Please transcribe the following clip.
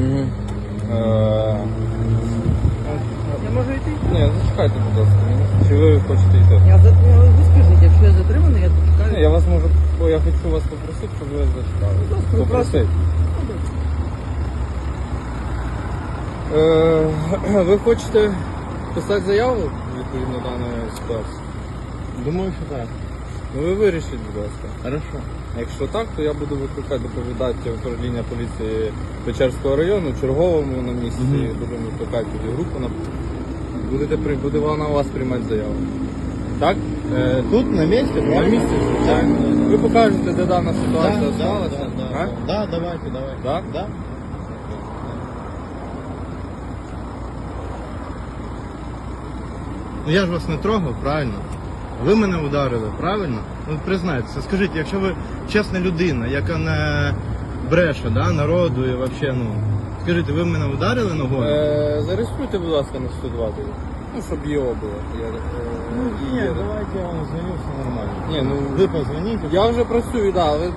Угу. Е, Я можу йти? ні, зачекайте, будь ласка. Чи ви хочете йти? Я за я- ви скажіть, якщо я затриманий, я Ні, чекаю. я вас можу, бо я хочу вас попросити, щоб ви зачекали. ласка, Попросити. Е, ви хочете писати заяву відповідно даної ситуації? Думаю, що так. Ну ви вирішіть, будь ласка. Хорошо. Якщо так, то я буду викликати доповідати управління поліції Печерського району, черговому на місці, Мгм. будемо викликати тоді групу. На... Будете, при- буде вона у вас приймати заяву. Так? Е, тут на місці, На місці, звичайно. Ви покажете, де дана Да, ситуація да, сталася. да, а? да, да, давайте, давайте. Да? Да? Ну я ж вас не трогав, правильно? Ви мене ударили, правильно? Ну признайтеся, скажіть, якщо ви чесна людина, яка не бреше, да, народу і взагалі, ну. Скажіть, ви мене ударили ногою? Е, зареєструйте, будь ласка, на 102 тоді. Ну, щоб його було. Я, е, Ну, і давайте я вам дзвоню, все нормально. Ні, ну Ви позвоніть. я вже працюю, так. Да, ви